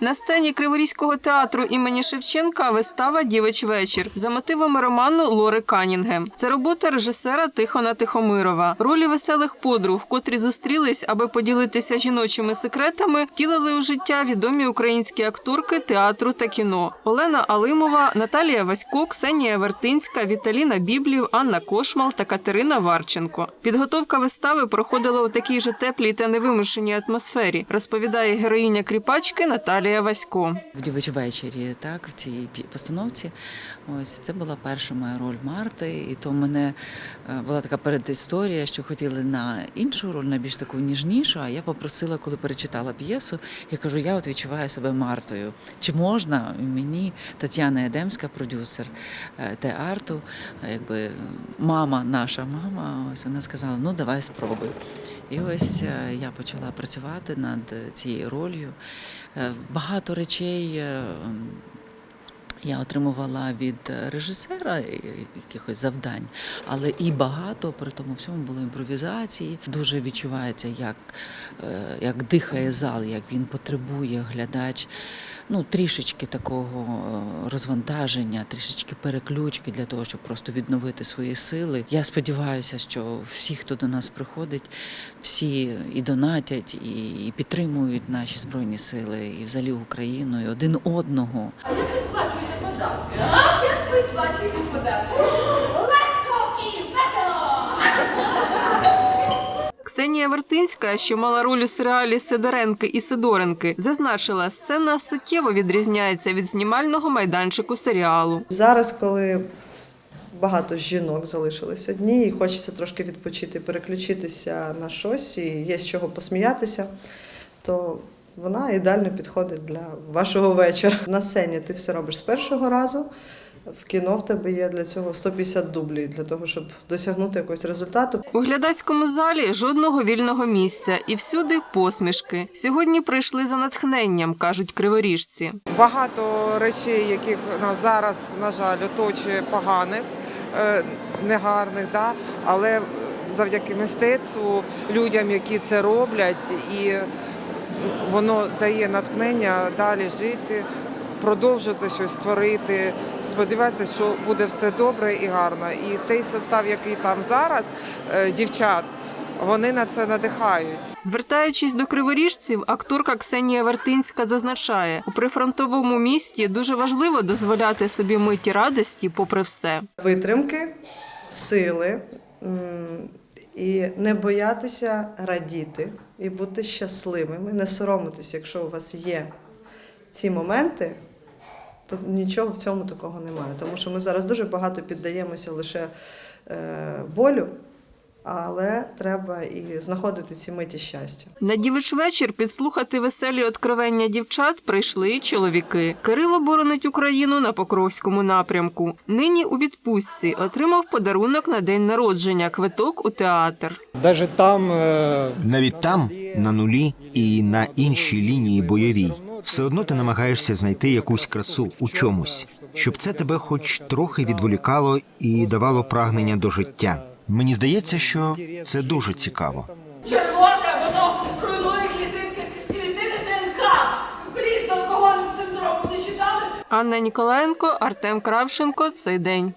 На сцені Криворізького театру імені Шевченка вистава Дівич вечір за мотивами роману Лори Канінгем. Це робота режисера Тихона Тихомирова. Ролі веселих подруг, котрі зустрілись, аби поділитися жіночими секретами, втілили у життя відомі українські акторки театру та кіно: Олена Алимова, Наталія Васько, Ксенія Вертинська, Віталіна Біблів, Анна Кошмал та Катерина Варченко. Підготовка вистави проходила у такій же теплій та невимушеній атмосфері, розповідає героїня кріпачки Наталія Васько. в «Дівич вечері, так, в цій постановці. Ось це була перша моя роль Марти, і то в мене е, була така передісторія, що хотіли на іншу роль, на більш таку ніжнішу. А я попросила, коли перечитала п'єсу, я кажу, я от відчуваю себе Мартою. Чи можна мені Тетяна Едемська, продюсер е, театру, е, якби мама, наша мама, ось вона сказала: ну давай спробуй. І ось е, я почала працювати над цією ролью. Е, Багато речей е, я отримувала від е, режисера е, якихось завдань, але і багато при тому всьому було імпровізації. Дуже відчувається, як, е, як дихає зал, як він потребує глядач. Ну, трішечки такого розвантаження, трішечки переключки для того, щоб просто відновити свої сили. Я сподіваюся, що всі, хто до нас приходить, всі і донатять, і, і підтримують наші збройні сили, і взагалі Україну, і один одного. Податки? А? Як ви сплачуєте податки? Легко і весело! Ксенія Вертинська, що мала роль у серіалі Сидоренки і Сидоренки, зазначила, сцена суттєво відрізняється від знімального майданчику серіалу. Зараз, коли багато жінок залишились одні, і хочеться трошки відпочити, переключитися на щось, і є з чого посміятися, то вона ідеально підходить для вашого вечора. На сцені ти все робиш з першого разу. В кіно в тебе є для цього 150 дублів, для того, щоб досягнути якогось результату. У глядацькому залі жодного вільного місця і всюди посмішки. Сьогодні прийшли за натхненням, кажуть криворіжці. Багато речей, яких нас зараз, на жаль, оточує поганих, е, негарних, да? але завдяки мистецтву, людям, які це роблять, і воно дає натхнення далі жити, продовжувати щось творити. Сподіватися, що буде все добре і гарно. І той состав, який там зараз, е, дівчат, вони на це надихають. Звертаючись до криворіжців, акторка Ксенія Вертинська зазначає, у прифронтовому місті дуже важливо дозволяти собі миті радості, попри все. Витримки, сили і не боятися радіти і бути щасливими, не соромитися, якщо у вас є ці моменти, то нічого в цьому такого немає. Тому що ми зараз дуже багато піддаємося лише е, болю, але треба і знаходити ці миті щастя. На дівич вечір підслухати веселі откровення дівчат прийшли й чоловіки. Кирило боронить Україну на Покровському напрямку. Нині у відпустці отримав подарунок на день народження квиток у театр. Даже там е, Навіть там, на нулі і на іншій лінії бойовій, все одно ти намагаєшся знайти якусь красу у чомусь, щоб це тебе хоч трохи відволікало і давало прагнення до життя. Мені здається, що це дуже цікаво. Червоне, воно руйнує клітинки, клітини ДНК. Блін, з алкогольним синдромом не читали? Анна Ніколаєнко, Артем Кравченко. Цей день.